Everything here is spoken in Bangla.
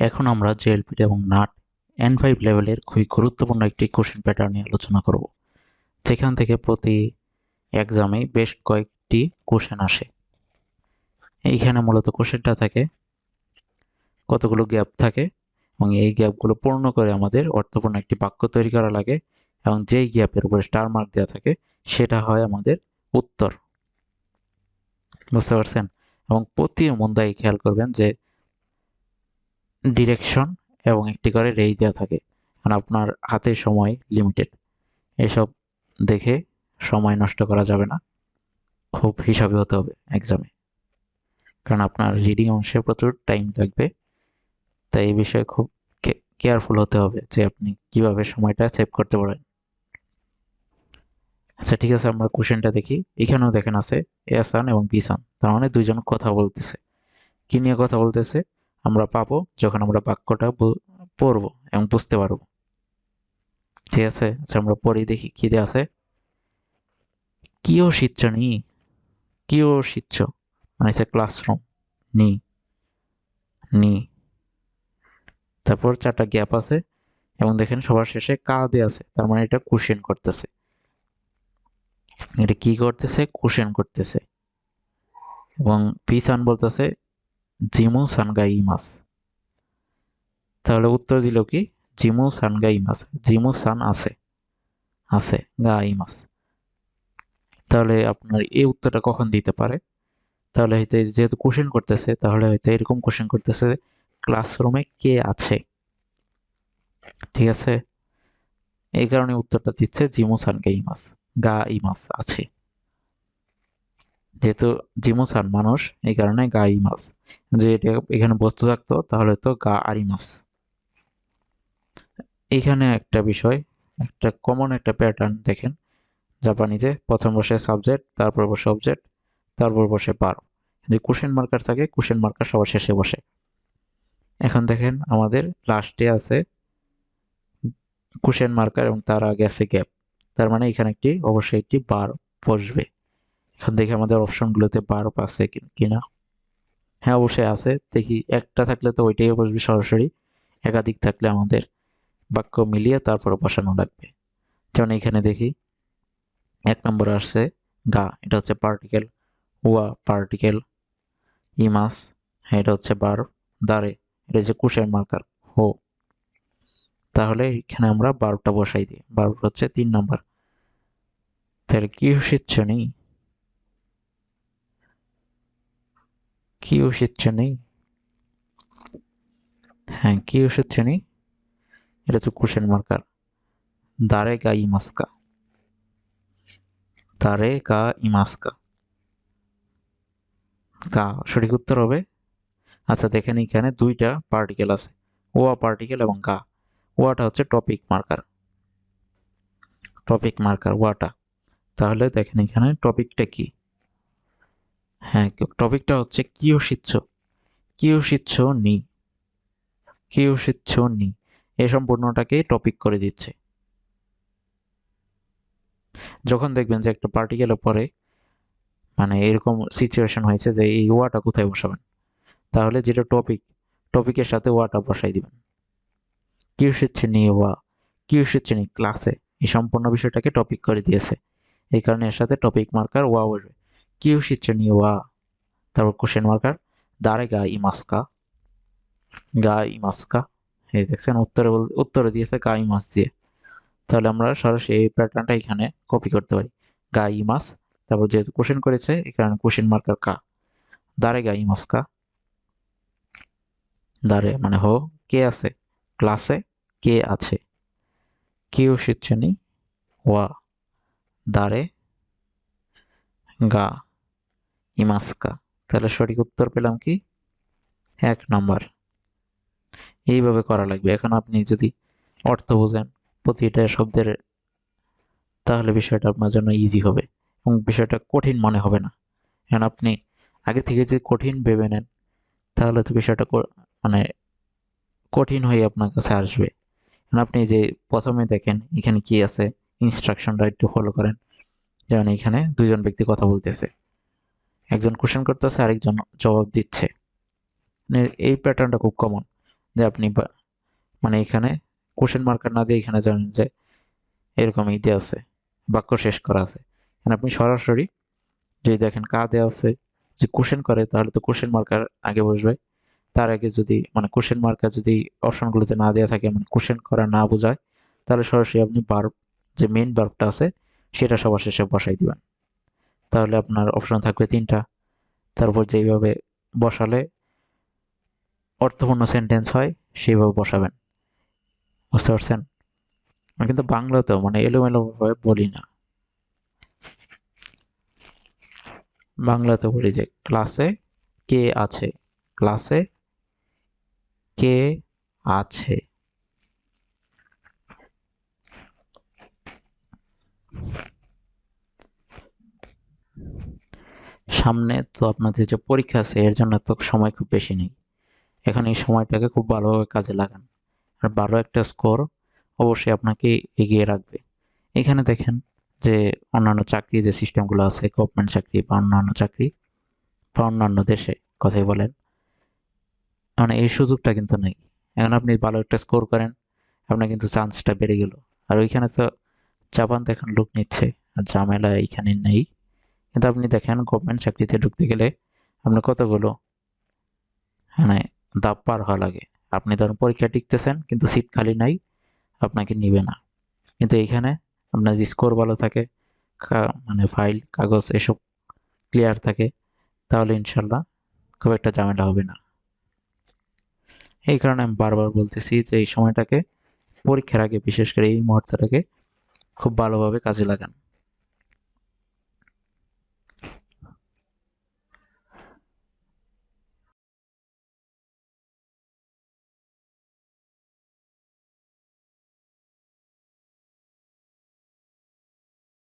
এখন আমরা জেএলপিটি এবং নাট এন ফাইভ লেভেলের খুবই গুরুত্বপূর্ণ একটি কোশ্চেন প্যাটার্ন নিয়ে আলোচনা করব, যেখান থেকে প্রতি এক্সামে বেশ কয়েকটি কোশ্চেন আসে। এইখানে মূলত কোশ্চেনটা থাকে, কতগুলো গ্যাপ থাকে এবং এই গ্যাপগুলো পূর্ণ করে আমাদের অর্থপূর্ণ একটি বাক্য তৈরি করা লাগে এবং যেই গ্যাপের উপরে স্টার মার্ক দেওয়া থাকে সেটা হয় আমাদের উত্তর। বুঝতে পারছেন? এবং প্রতি মন্দায় খেয়াল করবেন যে ডিরেকশন এবং একটি করে রেই দেওয়া থাকে। কারণ আপনার হাতের সময় লিমিটেড এসব দেখে সময় নষ্ট করা যাবে না। খুব হিসাবে হতে হবে এক্সামে কারণ আপনার রিডিং অংশে প্রচুর টাইম লাগবে। তাই এই বিষয়ে খুব কেয়ারফুল হতে হবে যে আপনি কীভাবে সময়টা সেভ করতে পারেন। আচ্ছা ঠিক আছে, আমরা কোশ্চেনটা দেখি। এখানেও দেখেন আছে এসান এবং বি সান তার মানে দুইজন কথা বলতেছে। কি নিয়ে কথা বলতেছে? আমরা পাবো যখন আমরা বাক্যটা পড়ব এবং বুঝতে পারব। ঠিক আছে? আচ্ছা আমরা পড়ি, দেখি কি দিয়ে আছে। কিও শিচ্ছ নি? কিও শিচ্ছ? মানে হচ্ছে ক্লাসরুম নি। নি। তারপর চারটা গ্যাপ আছে এবং দেখেন সবার শেষে কা দিয়ে আছে, তার মানে এটা কোশ্চেন করতেছে। এটা কি করতেছে? কোশ্চেন করতেছে। এবং পিসান বলতেছে জিমু সানগা ইমাস। তাহলে উত্তর দিল কি? জিমু সানগা ইমাস। জিমু সান আছে। আছে, গা ইমাস। তাহলে আপনার এই উত্তরটা কখন দিতে পারে? তাহলে হয়তো যেহেতু কোশ্চেন করতেছে, তাহলে হয়তো এরকম কোশ্চেন করতেছে ক্লাসরুমে কে আছে? ঠিক আছে? এই কারণে উত্তরটা দিচ্ছে জিমু সানগা ইমাস। গা ইমাস আছে। যেহেতু জিমুসান মানুষ, এই কারণে গা ইমাস যে এটা এখানে বস্তু থাকতো, তাহলে তো গা আরিমাস এখানে একটা বিষয়, একটা কমন একটা প্যাটার্ন দেখেন, জাপানিতে। প্রথম বসে সাবজেক্ট তারপর বসে অবজেক্ট তারপর বসে পার যে কুশন মার্কার থাকে কুশন মার্কার সবার শেষে বসে। এখন দেখেন, আমাদের লাস্টে আছে কুশন মার্কার এবং তার আগে আছে গ্যাপ তার মানে এখানে একটি, অবশ্যই একটি বার বসবে। দেখি আমাদের অপশনগুলোতে বার আছে কিনা। হ্যাঁ অবশ্যই আছে। দেখি, একটা থাকলে তো ওইটাই বসবে সরাসরি। একাধিক থাকলে আমাদের বাক্য মিলিয়ে তারপর বসানো লাগবে। যেমন এখানে দেখি, এক নম্বর আসছে গা, এটা হচ্ছে পার্টিকেল ওয়া পার্টিকেল ইমাস হ্যাঁ এটা হচ্ছে বার, দাঁড়ে, এটা হচ্ছে কুশের মার্কার হো। তাহলে এখানে আমরা বারোটা বসাই দিই। বারোটা হচ্ছে তিন নম্বর। তাহলে কি শিচ্ছ নেই কি শিচ্ছ নেই হ্যাঁ কি শিচ্ছ নেই এটা তো কুশেন মার্কার দারে গা ইমাস্কা। দারে গা ইমাস্কা। গা সঠিক উত্তর হবে? আচ্ছা দেখেন এখানে দুইটা পার্টিকেল আছে। ওয়া পার্টিকেল এবং গা ওয়াটা হচ্ছে টপিক মার্কার টপিক মার্কার ওয়াটা তাহলে দেখেন এখানে টপিকটা কি? হ্যাঁ টপিকটা হচ্ছে কিও শিচ্ছ কিও শিচ্ছ নি? কিও শিচ্ছ নি? এই সম্পূর্ণটাকে টপিক করে দিচ্ছে। যখন দেখবেন যে একটা পার্টিকেলের পরে মানে এরকম সিচুয়েশন হয়েছে যে এই ওয়াটা কোথায় বসাবেন? তাহলে যেটা টপিক টপিকের সাথে ওয়াটা বসাই দিবেন। কি শিখছে নি ওয়া? কি শিখছে নি ক্লাসে এই সম্পূর্ণ বিষয়টাকে টপিক করে দিয়েছে। এই কারণে এর সাথে টপিক মার্কার ওয়া বসবে কি শিখছে নি ওয়া তারপর কোশ্চেন মার্কার দাঁড়ে গা ইমাস্কা গা ইমাস্কা এই দেখছেন উত্তরে বল, উত্তরে দিয়েছে গা ইমাস দিয়ে। তাহলে আমরা সরাসরি এই প্যাটার্নটা এখানে কপি করতে পারি। গা ইমাস তারপর যেহেতু কোশ্চেন করেছে কারণে কোশ্চেন মার্কার কা। দাঁড়ে গা ইমাস্কা দাঁড়ে মানে হো, কে আছে? ক্লাসে কে আছে? কেউ শিচ্ছেনি ওয়া, দাঁড়ে, গা ইমাস্কা। তাহলে সঠিক উত্তর পেলাম কি? এক নম্বর। এইভাবে করা লাগবে। এখন আপনি যদি অর্থ বোঝেন প্রতিটা শব্দের, তাহলে বিষয়টা আপনার জন্য ইজি হবে এবং বিষয়টা কঠিন মনে হবে না। এখন আপনি আগে থেকে যে কঠিন ভেবে নেন, তাহলে তো বিষয়টা মানে কঠিন হয়ে আপনার কাছে আসবে। আপনি যে প্রথমে দেখেন, এখানে কি আছে? ইনস্ট্রাকশনটা একটু ফলো করেন। যেমন এখানে দুজন ব্যক্তি কথা বলতেছে। একজন কোশ্চেন করতেছে, আরেকজন জবাব দিচ্ছে। মানে এই প্যাটার্নটা খুব কমন যে আপনি মানে এখানে কোশ্চেন মার্কার না দিয়ে এখানে জানেন যে এরকম ই দেওয়া আছে, বাক্য শেষ করা আছে। এখানে আপনি সরাসরি যদি দেখেন কা দেওয়া আছে যে কোশ্চেন করে, তাহলে তো কোশ্চেন মার্কার আগে বসবে। তার আগে যদি মানে কোশ্চেন মার্কার যদি অপশনগুলোতে না দেওয়া থাকে মানে কোশ্চেন করা না বোঝায়, তাহলে সরাসরি আপনি বার্ব যে মেইন বার্বটা আছে, সেটা সবার শেষে বসাই দিবেন। তাহলে আপনার অপশন থাকবে তিনটা। তারপর যেইভাবে বসালে অর্থপূর্ণ সেন্টেন্স হয়, সেইভাবে বসাবেন। বুঝতে পারছেন? কিন্তু বাংলাতেও মানে এলোমেলো ভাবে বলি না। বাংলাতে বলি যে ক্লাসে কে আছে? ক্লাসে কে আছে? সামনে, তো আপনাদের যে পরীক্ষা আছে, এর জন্য তো সময় খুব বেশি নেই। এখন এই সময়টাকে খুব ভালোভাবে কাজে লাগান। আর ভালো একটা স্কোর অবশ্যই আপনাকে এগিয়ে রাখবে। এখানে দেখেন যে অন্যান্য চাকরি যে সিস্টেমগুলো আছে, গভর্নমেন্ট চাকরি বা অন্যান্য চাকরি বা অন্যান্য দেশে, কথাই বলেন মানে এই সুযোগটা কিন্তু নেই। এখন আপনি ভালো একটা স্কোর করেন, আপনার কিন্তু চান্সটা বেড়ে গেল। আর ওইখানে তো জাপান দেখেন লোক নিচ্ছে, আর ঝামেলা এইখানে নেই। কিন্তু আপনি দেখেন গভর্নমেন্ট চাকরিতে ঢুকতে গেলে আপনার কতগুলো? মানে দাপ পার হওয়া লাগে। আপনি ধরুন পরীক্ষা টিকতেছেন, কিন্তু সিট খালি নাই, আপনাকে নিবে না। কিন্তু এইখানে আপনার যে স্কোর ভালো থাকে মানে ফাইল কাগজ এসব ক্লিয়ার থাকে, তাহলে ইনশাল্লাহ খুব একটা ঝামেলা হবে না। এই কারণে আমি বারবার বলতেছি যে এই সময়টাকে পরীক্ষার আগে, বিশেষ করে এই মুহূর্তটাকে খুব ভালোভাবে কাজে লাগান।